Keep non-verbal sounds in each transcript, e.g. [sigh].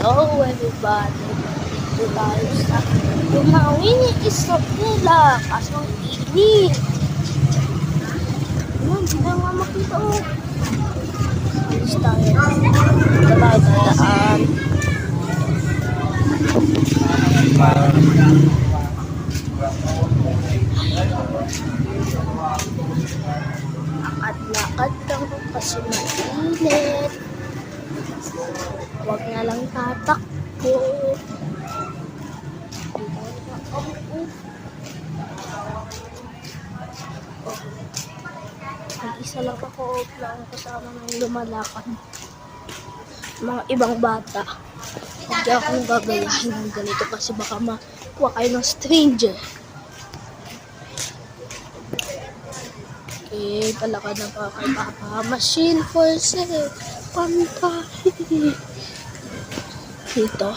Hello everybody! Dito tayo sa Lumawin isop nila. Kaso ang init. Ayun, hindi na nga makita oh. Alis tayo. Dito tayo dadaan. Lakad-lakad lang kasi mainit. Huwag na lang tatakbo. Mag-isa lang ako off lang kasama ng lumalakad. Mga ibang bata. Hindi akong gagayahin ng ganito kasi baka makuha kayo ng stranger. Okay, palakad na pa kay Papa. Machine for sale. Pantay. Dito.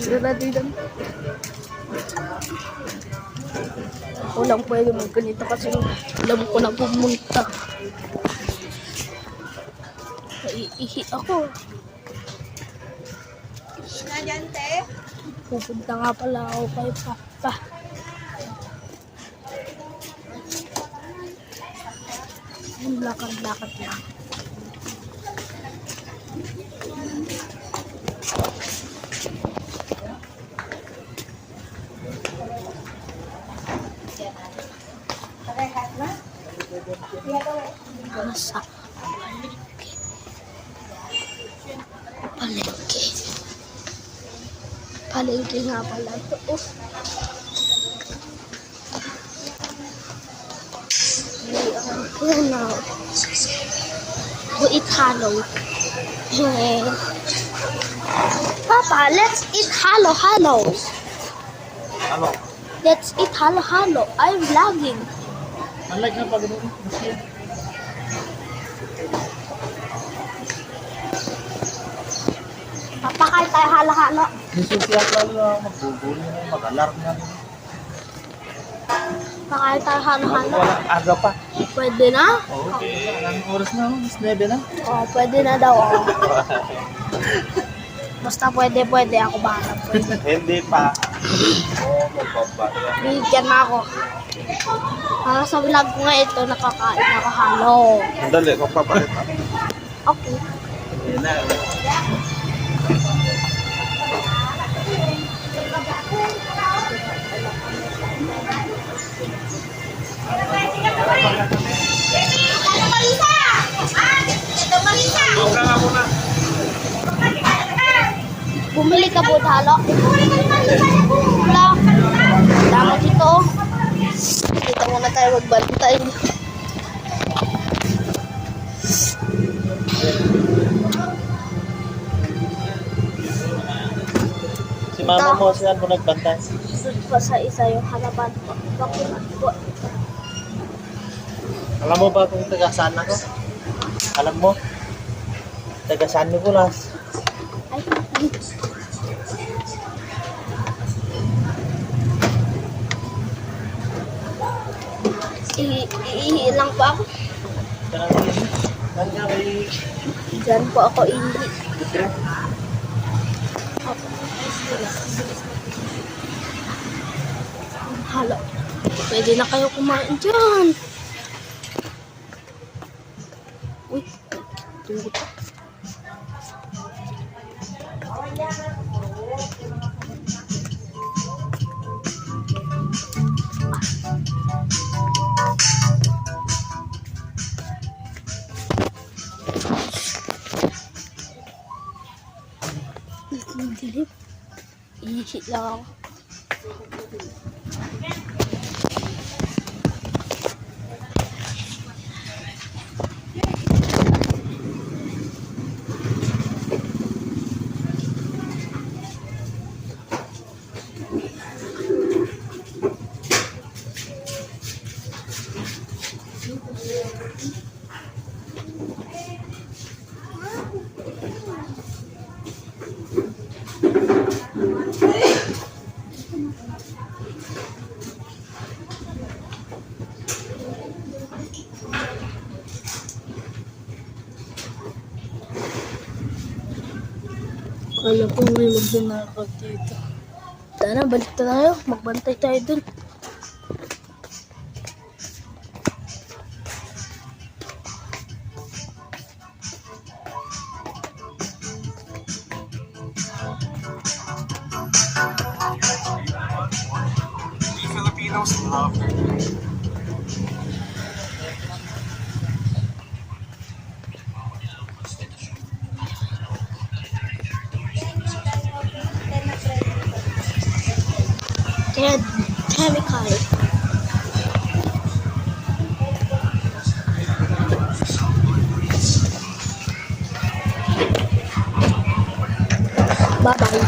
Dito na dito. Ako lang pwede magganito kasi alam ko na pumunta. Naiihi ako. Dyan, te. Pupunta nga pala ako kay Papa. Yung lakad-lakad lang. Nasa palengke. Palengke. Palengke nga pala ito. Oh. Ayan na. Go eat hollow. Papa, let's eat hollow hollow. Ano? Let's eat hollow hollow. I'm vlogging. Unlike na pag Papakain tayo halo-halo. Nisusiyak lang na magbubuli na mag-alarm na. Halo-halo. Walang aga pa. Pwede na? Oo. Anong oras na? Mas 9 na. Oo, pwede na daw. Oh. [laughs] Basta pwede, pwede. Ako bahala. Pwede. Hindi pa. Oo, magbaba. Bigyan na ako. Para sa vlog ko nga ito, nakakain ako halo. Sandali, magpapalit na. Okay. Yun na. Bumili ka po halo. Wala. Tama dito. Dito muna tayo magbantay. Si mama mo, saan mo nagbantay? Doon pa sa isa yung harapan ko. Bakit po? Alam mo ba kung taga saan ako? Alam mo? Taga San Nicolas. Ay, I- iihi lang po ako. Diyan po ako. Libre? Halo. Pwede na kayo kumain dyan. Uy, tunggu dilim. Ihi lang ako. Alam ko may magnanakaw dito. Sana, balik tayo. Magbantay tayo dun. Filipinos love their Kaya, chemical. Bye-bye.